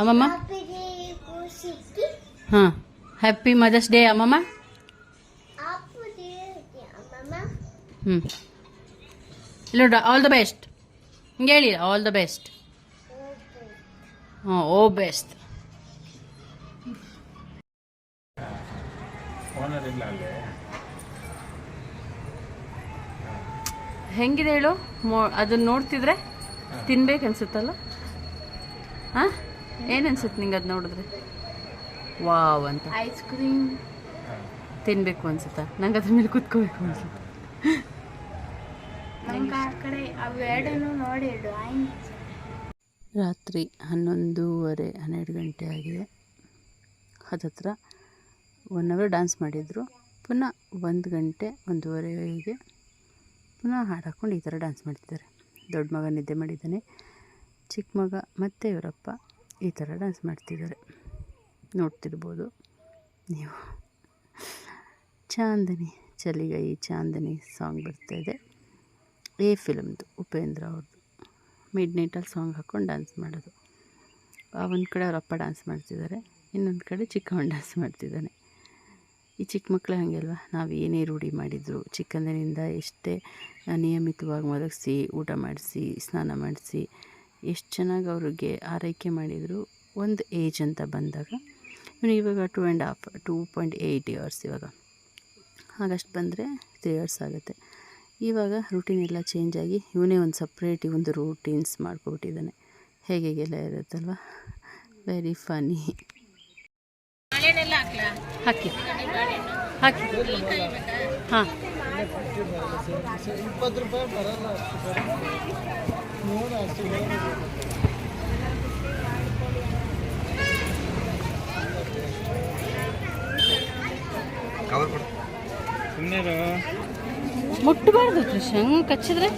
ಅಮ್ಮಮ್ಮ. ಹಾಂ happy mother's day ಅಮ್ಮಮ್ಮ. ಹ್ಞೂ ಇಲ್ಲ ಆಲ್ ದ ಬೆಸ್ಟ್ ಹಿಂಗೆ ಹೇಳಿ ಆಲ್ ದ ಬೆಸ್ಟ್ ಹಾಂ ಓ ಬೆಸ್ಟ್ ಓನರ್ ಇಲ್ಲ ಅಲ್ಲಿ. ಹೆಂಗಿದೆ ಹೇಳು? ಮೋ ಅದನ್ನ ನೋಡ್ತಿದ್ರೆ ತಿನ್ಬೇಕು ಅನ್ಸುತ್ತಲ್ಲ? ಹಾಂ ಏನು ಅನ್ಸುತ್ತೆ ನಿಂಗೆ ಅದು ನೋಡಿದ್ರೆ? ವಾವ್ ಅಂತ. ಐಸ್ ಕ್ರೀಮ್ ತಿನ್ಬೇಕು ಅನ್ಸುತ್ತಾ? ನಂಗೆ ಅದ್ರ ಮೇಲೆ ಕುತ್ಕೋಬೇಕು ಅನ್ಸುತ್ತೆ? ರಾತ್ರಿ ಹನ್ನೊಂದೂವರೆ ಹನ್ನೆರಡು ಗಂಟೆ ಆಗಿದೆ. ಅದತ್ರ ಒನ್ ಅವರ್ ಡ್ಯಾನ್ಸ್ ಮಾಡಿದರು. ಪುನಃ ಒಂದು ಗಂಟೆ ಒಂದೂವರೆಗೆ ಪುನಃ ಹಾಡು ಹಾಕ್ಕೊಂಡು ಈ ಥರ ಡ್ಯಾನ್ಸ್ ಮಾಡ್ತಿದ್ದಾರೆ. ದೊಡ್ಡ ಮಗ ನಿದ್ದೆ ಮಾಡಿದ್ದಾನೆ, ಚಿಕ್ಕ ಮಗ ಮತ್ತು ಇವರಪ್ಪ ಈ ಥರ ಡ್ಯಾನ್ಸ್ ಮಾಡ್ತಿದ್ದಾರೆ. ನೋಡ್ತಿರ್ಬೋದು ನೀವು. ಚಾಂದನಿ ಚಲಿಗೈ ಚಾಂದನಿ ಸಾಂಗ್ ಬರ್ತಾಯಿದೆ ಎ ಫಿಲಮ್ದು ಉಪೇಂದ್ರ ಅವ್ರದ್ದು. ಮಿಡ್ ನೈಟಲ್ಲಿ ಸಾಂಗ್ ಹಾಕ್ಕೊಂಡು ಡ್ಯಾನ್ಸ್ ಮಾಡೋದು. ಆ ಒಂದು ಕಡೆ ಅವರಪ್ಪ ಡ್ಯಾನ್ಸ್ ಮಾಡ್ತಿದ್ದಾರೆ, ಇನ್ನೊಂದು ಕಡೆ ಚಿಕ್ಕವನ್ ಡ್ಯಾನ್ಸ್ ಮಾಡ್ತಿದ್ದಾನೆ. ಈ ಚಿಕ್ಕ ಮಕ್ಕಳು ಹಾಗೆ ಅಲ್ವಾ? ನಾವು ಏನೇ ರೂಢಿ ಮಾಡಿದ್ರು, ಚಿಕ್ಕಂದಿನಿಂದ ಎಷ್ಟೇ ನಿಯಮಿತವಾಗಿ ಮಲಗಿಸಿ, ಊಟ ಮಾಡಿಸಿ, ಸ್ನಾನ ಮಾಡಿಸಿ, ಎಷ್ಟು ಚೆನ್ನಾಗಿ ಅವ್ರಿಗೆ ಆರೈಕೆ ಮಾಡಿದರು, ಒಂದು ಏಜ್ ಅಂತ ಬಂದಾಗ ಇವನು ಇವಾಗ two and half, two point eight years ಇವಾಗ. ಹಾಗಷ್ಟು ಬಂದರೆ ತ್ರೀ ಇಯರ್ಸ್ ಆಗುತ್ತೆ. ಇವಾಗ ರೂಟೀನ್ ಎಲ್ಲ ಚೇಂಜ್ ಆಗಿ ಇವನೇ ಒಂದು ಸಪ್ರೇಟ್ ಒಂದು ರೂಟೀನ್ಸ್ ಮಾಡ್ಕೊಬಿಟ್ಟಿದ್ದಾನೆ. ಹೇಗೆ ಹೇಗೆಲ್ಲ ಇರುತ್ತಲ್ವ? ವೆರಿ ಫನಿ ಹಾಕಿ. ಹಾಕಿ. ಹಾಂ. ಸುಮ್ಮನೆ ಮುಟ್ಟಬಾರ್ದು ಕೃಷ್ಣ ಹಂಗೆ ಕಚ್ಚಿದ್ರೆ?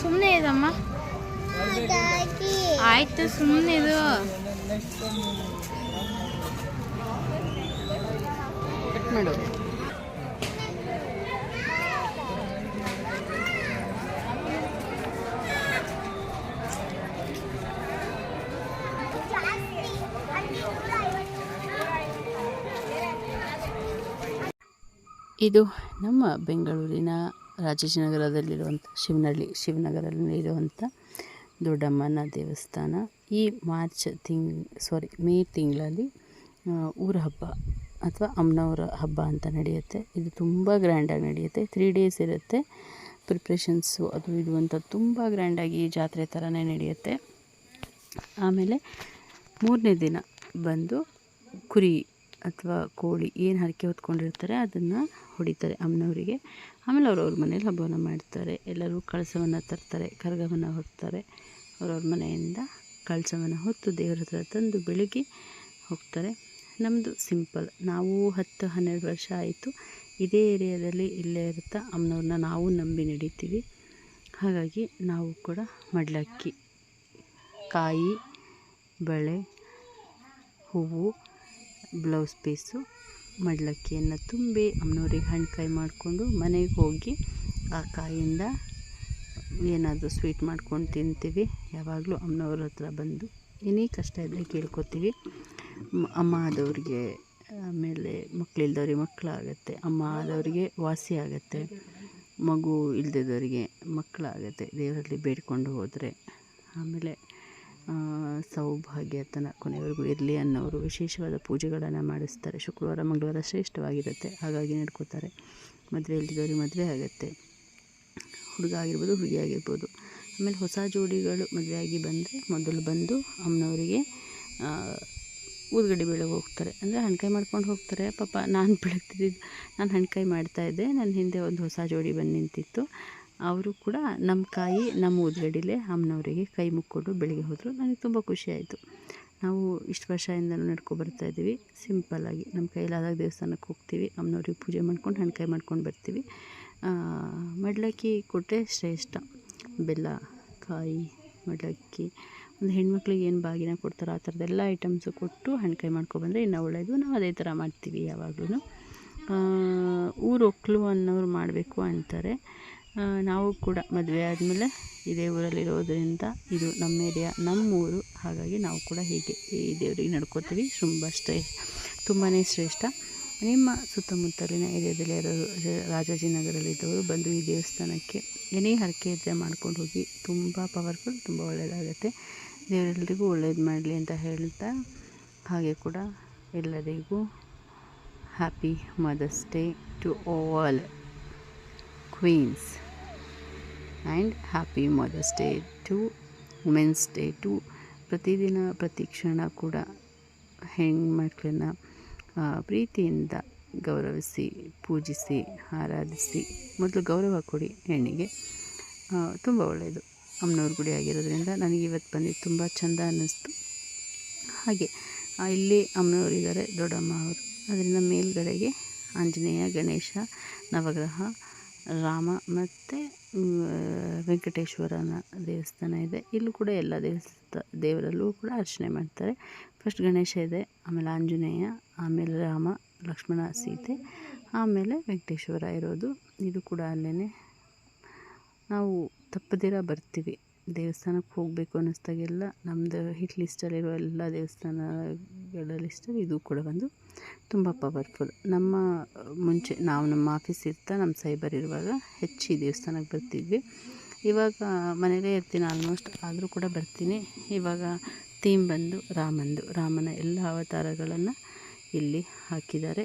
ಸುಮ್ಮನೆ ಇದಮ್ಮ. ಆಯ್ತು ಸುಮ್ಮನೆ ಇದು. ಕಟ್ ಮಾಡು ಇದು ನಮ್ಮ ಬೆಂಗಳೂರಿನ ರಾಜಾಜಿನಗರದಲ್ಲಿರುವಂಥ ಶಿವನಹಳ್ಳಿ ಶಿವನಗರದಲ್ಲಿರುವಂಥ ದೊಡ್ಡಮ್ಮನ ದೇವಸ್ಥಾನ. ಈ ಮಾರ್ಚ್ ತಿಂಗ್ ಸಾರಿ ಮೇ ತಿಂಗಳಲ್ಲಿ ಊರ ಹಬ್ಬ ಅಥವಾ ಅಮ್ಮನವರ ಹಬ್ಬ ಅಂತ ನಡೆಯುತ್ತೆ. ಇದು ತುಂಬ ಗ್ರ್ಯಾಂಡಾಗಿ ನಡೆಯುತ್ತೆ. ತ್ರೀ ಡೇಸ್ ಇರುತ್ತೆ. ಪ್ರಿಪ್ರೇಷನ್ಸು ಅದು ಇದು ಅಂತ ತುಂಬ ಗ್ರ್ಯಾಂಡಾಗಿ ಜಾತ್ರೆ ಥರನೇ ನಡೆಯುತ್ತೆ. ಆಮೇಲೆ ಮೂರನೇ ದಿನ ಬಂದು ಕುರಿ ಅಥವಾ ಕೋಳಿ ಏನು ಹರಕೆ ಹೊತ್ಕೊಂಡಿರ್ತಾರೆ ಅದನ್ನು ಹೊಡಿತಾರೆ ಅಮ್ಮನವರಿಗೆ. ಆಮೇಲೆ ಅವ್ರವ್ರ ಮನೇಲಿ ಹಬ್ಬವನ್ನು ಮಾಡ್ತಾರೆ. ಎಲ್ಲರೂ ಕಳಸವನ್ನು ತರ್ತಾರೆ, ಕರ್ಗವನ್ನು ಹೊರ್ತಾರೆ ಅವ್ರವ್ರ ಮನೆಯಿಂದ ಕಳಸವನ್ನು ಹೊತ್ತು ದೇವ್ರ ಹತ್ರ ತಂದು ಬೆಳಗ್ಗೆ ಹೋಗ್ತಾರೆ. ನಮ್ಮದು ಸಿಂಪಲ್. ನಾವು ಹತ್ತು ಹನ್ನೆರಡು ವರ್ಷ ಆಯಿತು. ಇದೇ ಏರಿಯಾದಲ್ಲಿ ಇಲ್ಲೇ ಇರುತ್ತಾ ಅಮ್ಮನವ್ರನ್ನ ನಾವು ನಂಬಿ ನಡೀತೀವಿ. ಹಾಗಾಗಿ ನಾವು ಕೂಡ ಮಡ್ಲಕ್ಕಿ, ಕಾಯಿ, ಬಳೆ, ಹೂವು, ಬ್ಲೌಸ್ ಪೀಸು ಮಡ್ಲಕ್ಕಿಯನ್ನು ತುಂಬಿ ಅಮ್ಮನವ್ರಿಗೆ ಕೈ ಮಾಡಿಕೊಂಡು ಮನೆಗೆ ಹೋಗಿ ಆ ಕಾಯಿಂದ ಏನಾದರೂ ಸ್ವೀಟ್ ಮಾಡ್ಕೊಂಡು ತಿಂತೀವಿ. ಯಾವಾಗಲೂ ಅಮ್ಮನವ್ರ ಹತ್ರ ಬಂದು ಏನೇ ಕಷ್ಟ ಇದ್ದರೆ ಕೇಳ್ಕೊತೀವಿ. ಅಮ್ಮ ಆದವ್ರಿಗೆ, ಆಮೇಲೆ ಮಕ್ಕಳಿಲ್ದವ್ರಿಗೆ ಮಕ್ಕಳಾಗತ್ತೆ. ಅಮ್ಮ ಆದವ್ರಿಗೆ ವಾಸಿ ಆಗುತ್ತೆ. ಮಗು ಇಲ್ದಿದ್ದವರಿಗೆ ಮಕ್ಕಳಾಗತ್ತೆ. ದೇವರಲ್ಲಿ ಬೇಡಿಕೊಂಡು ಹೋದರೆ. ಆಮೇಲೆ ಆ, ಸೌಭಾಗ್ಯ ತನ ಕೊನೆವರೆಗೂ ಇರಲಿ ಅನ್ನೋರು ವಿಶೇಷವಾದ ಪೂಜೆಗಳನ್ನು ಮಾಡಿಸ್ತಾರೆ. ಶುಕ್ರವಾರ ಮಂಗಳವಾರ ಶ್ರೇಷ್ಠವಾಗಿರುತ್ತೆ. ಹಾಗಾಗಿ ನಡ್ಕೋತಾರೆ. ಮದುವೆ ಇಲ್ದಿದ್ದವ್ರಿಗೆ ಮದುವೆ ಆಗುತ್ತೆ. ಹುಡುಗ ಆಗಿರ್ಬೋದು ಹುಡುಗಿ ಆಗಿರ್ಬೋದು. ಆಮೇಲೆ ಹೊಸ ಜೋಡಿಗಳು ಮದುವೆಯಾಗಿ ಬಂದರೆ ಮೊದಲು ಬಂದು ಅಮ್ಮನವರಿಗೆ ಊದ್ಗಡ್ಡೆ ಬೆಳಗ್ಗೆ ಹೋಗ್ತಾರೆ. ಅಂದರೆ ಹಣ್ಕಾಯಿ ಮಾಡ್ಕೊಂಡು ಹೋಗ್ತಾರೆ. ಪಾಪ ನಾನು ಬೆಳಗ್ತಿದ್ದು ನಾನು ಹಣ್ಕಾಯಿ ಮಾಡ್ತಾಯಿದ್ದೆ ನನ್ನ ಹಿಂದೆ ಒಂದು ಹೊಸ ಜೋಡಿ ಬಂದು ನಿಂತಿತ್ತು. ಅವರು ಕೂಡ ನಮ್ಮ ಕಾಯಿ ನಮ್ಮ ಉದ್ಗಡಿಲೆ ಅಮ್ಮನವರಿಗೆ ಕೈ ಮುಕ್ಕೊಂಡು ಬೆಳಿಗ್ಗೆ ಹೋದರು ನನಗೆ ತುಂಬ ಖುಷಿ ಆಯಿತು. ನಾವು ಇಷ್ಟು ವರ್ಷದಿಂದಲೂ ನಡ್ಕೊ ಬರ್ತಾ ಇದ್ದೀವಿ. ಸಿಂಪಲ್ಲಾಗಿ ನಮ್ಮ ಕೈಲಾದಾಗ ದೇವಸ್ಥಾನಕ್ಕೆ ಹೋಗ್ತೀವಿ. ಅಮ್ಮನವ್ರಿಗೆ ಪೂಜೆ ಮಾಡ್ಕೊಂಡು ಹಣ್ಕಾಯಿ ಮಾಡ್ಕೊಂಡು ಬರ್ತೀವಿ. ಮಡ್ಲಕ್ಕಿ ಕೊಟ್ಟರೆ ಶ್ರೇಷ್ಠ. ಬೆಲ್ಲ, ಕಾಯಿ, ಮಡ್ಲಕ್ಕಿ, ಒಂದು ಹೆಣ್ಮಕ್ಳಿಗೆ ಏನು ಬಾಗಿನ ಕೊಡ್ತಾರೋ ಆ ಥರದ್ದೆಲ್ಲ ಐಟಮ್ಸು ಕೊಟ್ಟು ಹಣ್ಕಾಯಿ ಮಾಡ್ಕೊಬಂದರೆ ಇನ್ನೂ ಒಳ್ಳೆಯದು ನಾವು ಅದೇ ಥರ ಮಾಡ್ತೀವಿ ಯಾವಾಗಲೂ ಊರು ಒಕ್ಕಲು ಅನ್ನೋರು ಮಾಡಬೇಕು ಅಂತಾರೆ. ನಾವು ಕೂಡ ಮದುವೆ ಆದಮೇಲೆ ಇದೇ ಊರಲ್ಲಿರೋದರಿಂದ ಇದು ನಮ್ಮ ಏರಿಯಾ ನಮ್ಮ ಊರು ಹಾಗಾಗಿ ನಾವು ಕೂಡ ಹೀಗೆ ಈ ದೇವರಿಗೆ ನಡ್ಕೋತೀವಿ. ತುಂಬ ಶ್ರೇ ತುಂಬಾ ಶ್ರೇಷ್ಠ. ನಿಮ್ಮ ಸುತ್ತಮುತ್ತಲಿನ ಏರಿಯಾದಲ್ಲಿ ಯಾರಾದರೂ ರಾಜಾಜಿನಗರಲ್ಲಿದ್ದವರು ಬಂದು ಈ ದೇವಸ್ಥಾನಕ್ಕೆ ಏನೇ ಹರಕೆ ಇದ್ದರೆ ಮಾಡ್ಕೊಂಡು ಹೋಗಿ ತುಂಬ ಪವರ್ಫುಲ್ ತುಂಬ ಒಳ್ಳೆಯದಾಗುತ್ತೆ ದೇವರೆಲ್ಲರಿಗೂ ಒಳ್ಳೇದು ಮಾಡಲಿ ಅಂತ ಹೇಳ್ತಾ, ಹಾಗೆ ಕೂಡ ಎಲ್ಲರಿಗೂ happy mother's day to all queens and happy mother's day to, women's day to. ಪ್ರತಿದಿನ ಪ್ರತಿ ಕ್ಷಣ ಕೂಡ ಹೆಣ್ಮಕ್ಳನ್ನ ಪ್ರೀತಿಯಿಂದ ಗೌರವಿಸಿ, ಪೂಜಿಸಿ, ಆರಾಧಿಸಿ. ಮೊದಲು ಗೌರವ ಕೊಡಿ ಹೆಣ್ಣಿಗೆ. ತುಂಬ ಒಳ್ಳೆಯದು ಅಮ್ಮನವ್ರ ಗುಡಿ ಆಗಿರೋದ್ರಿಂದ ನನಗೆ ಇವತ್ತು ಬಂದಿದ್ದು ತುಂಬ ಚೆಂದ ಅನ್ನಿಸ್ತು. ಹಾಗೆ ಇಲ್ಲಿ ಅಮ್ಮನವರಿದ್ದಾರೆ ದೊಡ್ಡಮ್ಮ ಅವರು. ಅದರಿಂದ ಮೇಲ್ಗಡೆಗೆ ಆಂಜನೇಯ, ಗಣೇಶ, ನವಗ್ರಹ ರಾಮ ಮತ್ತು ವೆಂಕಟೇಶ್ವರನ ದೇವಸ್ಥಾನ ಇದೆ. ಇಲ್ಲೂ ಕೂಡ ಎಲ್ಲ ದೇವಸ್ಥ ದೇವರಲ್ಲೂ ಕೂಡ ಅರ್ಚನೆ ಮಾಡ್ತಾರೆ. ಫಸ್ಟ್ ಗಣೇಶ ಇದೆ, ಆಮೇಲೆ ಆಂಜನೇಯ, ಆಮೇಲೆ ರಾಮ, ಲಕ್ಷ್ಮಣ ಸೀತೆ, ಆಮೇಲೆ ವೆಂಕಟೇಶ್ವರ ಇರೋದು. ಇದು ಕೂಡ ಅಲ್ಲೇ ನಾವು ತಪ್ಪದಿರ ಬರ್ತೀವಿ. ದೇವಸ್ಥಾನಕ್ಕೆ ಹೋಗಬೇಕು ಅನ್ನಿಸ್ದಾಗೆಲ್ಲ ನಮ್ಮದು ಹಿಟ್ ಲಿಸ್ಟಲ್ಲಿರೋ ಎಲ್ಲ ದೇವಸ್ಥಾನಗಳ ಲಿಸ್ಟಲ್ಲಿ ಇದು ಕೂಡ ಒಂದು ತುಂಬ ಪವರ್ಫುಲ್. ನಮ್ಮ, ಮುಂಚೆ ನಾವು ನಮ್ಮ ಆಫೀಸ್ ಇರ್ತಾ ನಮ್ಮ ಸೈಬರ್ ಇರುವಾಗ ಹೆಚ್ಚಿ ದೇವಸ್ಥಾನಕ್ಕೆ ಬರ್ತಿದ್ವಿ. ಇವಾಗ ಮನೇಲೇ ಇರ್ತೀನಿ ಆಲ್ಮೋಸ್ಟ್ ಆದರೂ ಕೂಡ ಬರ್ತೀನಿ. ಇವಾಗ ಥೀಮ್ ಬಂದು ರಾಮಂದು. ರಾಮನ ಎಲ್ಲ ಅವತಾರಗಳನ್ನು ಇಲ್ಲಿ ಹಾಕಿದ್ದಾರೆ.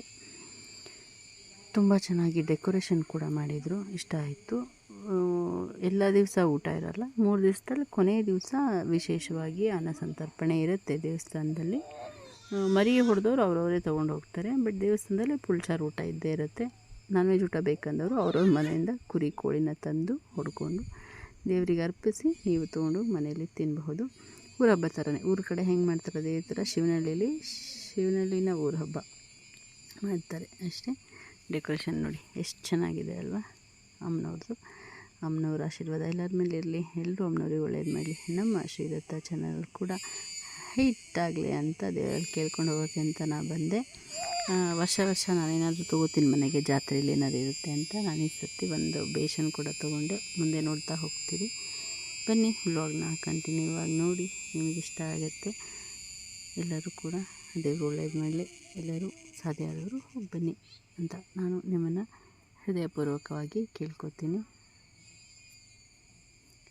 ತುಂಬ ಚೆನ್ನಾಗಿ ಡೆಕೋರೇಷನ್ ಕೂಡ ಮಾಡಿದರು. ಇಷ್ಟ ಆಯಿತು. ಎಲ್ಲ ದಿವಸ ಊಟ ಇರಲ್ಲ. ಮೂರು ದಿವಸದಲ್ಲಿ ಕೊನೆಯ ದಿವಸ ವಿಶೇಷವಾಗಿ ಅನ್ನ ಸಂತರ್ಪಣೆ ಇರುತ್ತೆ ದೇವಸ್ಥಾನದಲ್ಲಿ. ಮರಿಗೆ ಹೊಡೆದವ್ರು ಅವರವರೇ ತೊಗೊಂಡು ಹೋಗ್ತಾರೆ. ಬಟ್ ದೇವಸ್ಥಾನದಲ್ಲಿ ಪುಲ್ಚಾರ್ ಊಟ ಇದ್ದೇ ಇರುತ್ತೆ. ನಾನ್ ವೆಜ್ ಊಟ ಬೇಕಂದವರು ಅವ್ರವ್ರ ಮನೆಯಿಂದ ಕುರಿ ಕೋಳಿನ ತಂದು ಹೊಡ್ಕೊಂಡು ದೇವರಿಗೆ ಅರ್ಪಿಸಿ ನೀವು ತೊಗೊಂಡು ಮನೆಯಲ್ಲಿ ತಿನ್ನಬಹುದು ಊರ ಹಬ್ಬ ಥರನೇ ಊರ ಕಡೆ ಹೆಂಗೆ ಮಾಡ್ತಾರೆ ಅದೇ ಥರ ಶಿವನಹಳ್ಳಿಯಲ್ಲಿ ಶಿವನಹಳ್ಳಿನ ಊರ ಹಬ್ಬ ಮಾಡ್ತಾರೆ ಅಷ್ಟೇ. ಡೆಕೋರೇಷನ್ ನೋಡಿ, ಎಷ್ಟು ಚೆನ್ನಾಗಿದೆ ಅಲ್ವಾ? ಅಮ್ಮನವ್ರದ್ದು ಅಮ್ಮನವ್ರ ಆಶೀರ್ವಾದ. ಎಲ್ಲರ ಮೇಲೆ ಇರಲಿ. ಎಲ್ಲರೂ ಅಮ್ಮನವ್ರಿಗೆ ಒಳ್ಳೇದು ಮಾಡಲಿ. ನಮ್ಮ ಶ್ರೀದತ್ತ ಚಾನಲ್ ಕೂಡ ಹಿಟ್ ಆಗಲಿ ಅಂತ ದೇವರಲ್ಲಿ ಕೇಳ್ಕೊಂಡು ಹೋಗೋಕ್ಕೆ ಅಂತ ನಾ ಬಂದೆ. ವರ್ಷ ವರ್ಷ ನಾನೇನಾದರೂ ತೊಗೋತೀನಿ ಮನೆಗೆ, ಜಾತ್ರೆಯಲ್ಲಿ ಏನಾದ್ರು ಇರುತ್ತೆ ಅಂತ ನಾನು ಈ ಸರ್ತಿ ಒಂದು ಬೇಷನ್ ಕೂಡ ತೊಗೊಂಡೆ ಮುಂದೆ ನೋಡ್ತಾ ಹೋಗ್ತೀವಿ ಬನ್ನಿ ವ್ಲಾಗ್ನ ಕಂಟಿನ್ಯೂ ಆಗಿ ನೋಡಿ, ನಿಮಗೆ ಇಷ್ಟ ಆಗುತ್ತೆ ಎಲ್ಲರೂ ಕೂಡ ದೇವ್ರ ಒಳ್ಳೇದು ಮೇಲೆ ಎಲ್ಲರೂ ಸಾಧ್ಯ ಆದವರು ಬನ್ನಿ ಅಂತ ನಾನು ನಿಮ್ಮನ್ನು ಹೃದಯಪೂರ್ವಕವಾಗಿ ಕೇಳ್ಕೊತೀನಿ.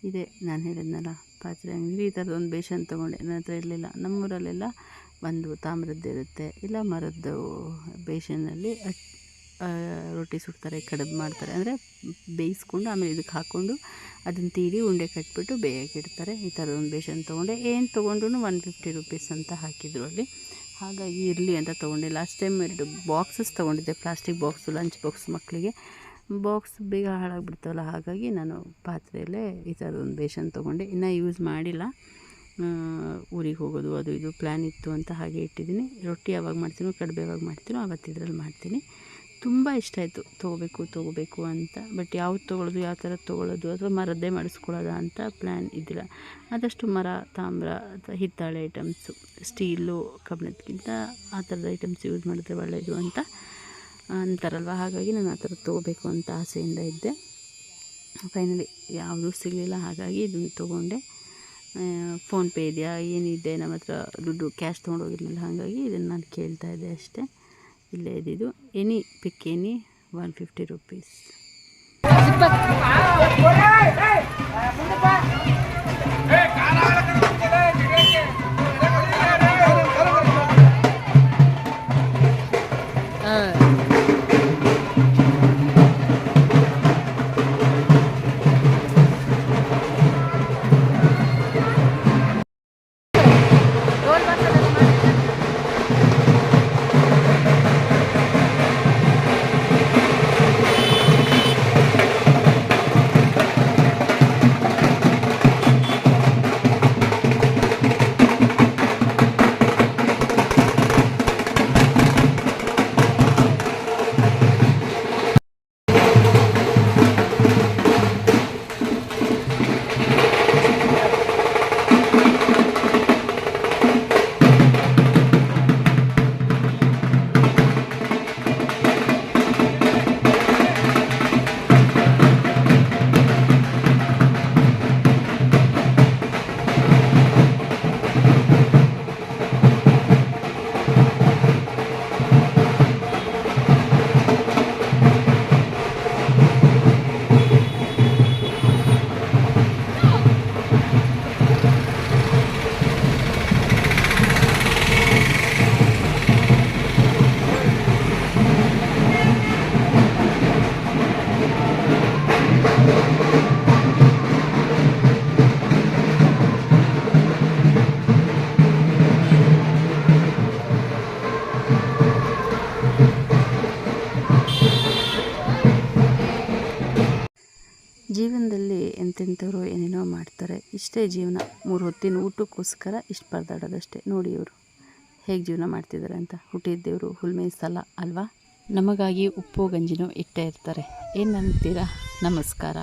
ಇದೆ. ನಾನು ಹೇಳಿದ್ನಲ್ಲ, ಪಾತ್ರೆ ಅಂಗಡಿ ಈ ಥರದ್ದು ಬೇಷನ್ ತೊಗೊಂಡೆ. ನನ್ನ ಹತ್ರ ಇರಲಿಲ್ಲ. ನಮ್ಮೂರಲ್ಲೆಲ್ಲ ಒಂದು ತಾಮ್ರದ್ದು ಇರುತ್ತೆ. ಇಲ್ಲ ಮರದ್ದು ಬೇಷನಲ್ಲಿ ರೊಟ್ಟಿ ಸುಡ್ತಾರೆ, ಕಡಬು ಮಾಡ್ತಾರೆ. ಅಂದರೆ ಬೇಯಿಸ್ಕೊಂಡು ಆಮೇಲೆ ಇದಕ್ಕೆ ಹಾಕ್ಕೊಂಡು ಅದನ್ನು ತೀರಿ ಉಂಡೆ ಕಟ್ಬಿಟ್ಟು ಬೇಯಕ್ಕೆ ಇಡ್ತಾರೆ. ಈ ಥರದ ಒಂದು ಬೇಷನ್ ತೊಗೊಂಡೆ. ಏನು ತೊಗೊಂಡ್ರು ಒನ್ ಫಿಫ್ಟಿ ರುಪೀಸ್ ಅಂತ ಹಾಕಿದ್ರು ಅಲ್ಲಿ. ಹಾಗಾಗಿ ಇರಲಿ ಅಂತ ತೊಗೊಂಡೆ. ಲಾಸ್ಟ್ ಟೈಮ್ ಎರಡು ಬಾಕ್ಸಸ್ ತೊಗೊಂಡಿದ್ದೆ. ಪ್ಲಾಸ್ಟಿಕ್ ಬಾಕ್ಸು, ಲಂಚ್ ಬಾಕ್ಸ್ ಮಕ್ಕಳಿಗೆ. ಬಾಕ್ಸ್ ಬೇಗ ಹಾಳಾಗ್ಬಿಡ್ತಾವಲ್ಲ, ಹಾಗಾಗಿ ನಾನು ಪಾತ್ರೆಯಲ್ಲೇ ಈ ಥರದೊಂದು ಬೇಷನ್ ತೊಗೊಂಡೆ. ಇನ್ನೂ ಯೂಸ್ ಮಾಡಿಲ್ಲ. ಊರಿಗೆ ಹೋಗೋದು, ಅದು ಇದು ಪ್ಲ್ಯಾನ್ ಇತ್ತು ಅಂತ ಹಾಗೆ ಇಟ್ಟಿದ್ದೀನಿ. ರೊಟ್ಟಿ ಯಾವಾಗ ಮಾಡ್ತೀನೋ, ಕಡುಬು ಯಾವಾಗ ಮಾಡ್ತೀನೋ ಅವತ್ತು ಇದರಲ್ಲಿ ಮಾಡ್ತೀನಿ. ತುಂಬ ಇಷ್ಟ ಆಯಿತು. ತೊಗೋಬೇಕು ತೊಗೋಬೇಕು ಅಂತ. ಬಟ್ ಯಾವ್ದು ತೊಗೊಳ್ಳೋದು, ಯಾವ ಥರ ತೊಗೊಳ್ಳೋದು ಅಥವಾ ಮರದ್ದೇ ಮಾಡಿಸ್ಕೊಳ್ಳೋದ ಅಂತ ಪ್ಲ್ಯಾನ್ ಇದ್ದಿಲ್ಲ. ಆದಷ್ಟು ಮರ, ತಾಮ್ರ ಅಥವಾ ಹಿತ್ತಾಳೆ ಐಟಮ್ಸು ಸ್ಟೀಲು ಕಬ್ಬಿಣದಕ್ಕಿಂತ ಆ ಥರದ ಐಟಮ್ಸ್ ಯೂಸ್ ಮಾಡಿದ್ರೆ ಒಳ್ಳೆಯದು ಅಂತ ಅಂತಾರಲ್ವ? ಹಾಗಾಗಿ ನಾನು ಆ ಥರ ತೊಗೋಬೇಕು ಅಂತ ಆಸೆಯಿಂದ ಇದ್ದೆ. ಫೈನಲಿ ಯಾವುದೂ ಸಿಗಲಿಲ್ಲ, ಹಾಗಾಗಿ ಇದನ್ನು ತೊಗೊಂಡೆ. ಫೋನ್ಪೇ ಇದೆಯಾ? ಏನಿದೆ? ನಮ್ಮ ಹತ್ರ ದುಡ್ಡು ಕ್ಯಾಶ್ ತೊಗೊಂಡೋಗಿರಲಿಲ್ಲ, ಹಾಗಾಗಿ ಇದನ್ನು ನಾನು ಕೇಳ್ತಾ ಇದ್ದೆ ಅಷ್ಟೇ. ಇಲ್ಲೇ ಇದ್ದಿದ್ದು. Any pick any one fifty rupees ಜೀವನದಲ್ಲಿ ಎಂತೆಂಥವ್ರು ಏನೇನೋ ಮಾಡ್ತಾರೆ, ಇಷ್ಟೇ ಜೀವನ. ಮೂರು ಹೊತ್ತಿನ ಊಟಕ್ಕೋಸ್ಕರ ಇಷ್ಟು ಪರದಾಡೋದಷ್ಟೇ. ನೋಡಿ ಇವರು ಹೇಗೆ ಜೀವನ ಮಾಡ್ತಿದ್ದಾರೆ ಅಂತ. ಹುಟ್ಟಿದ್ದೇವರು ಹುಲ್ಮೆ ಸ್ಥಳ ಅಲ್ವಾ? ನಮಗಾಗಿ ಉಪ್ಪು, ಗಂಜಿನೂ ಇಟ್ಟೇ ಇರ್ತಾರೆ. ಏನಂತೀರಾ? ನಮಸ್ಕಾರ.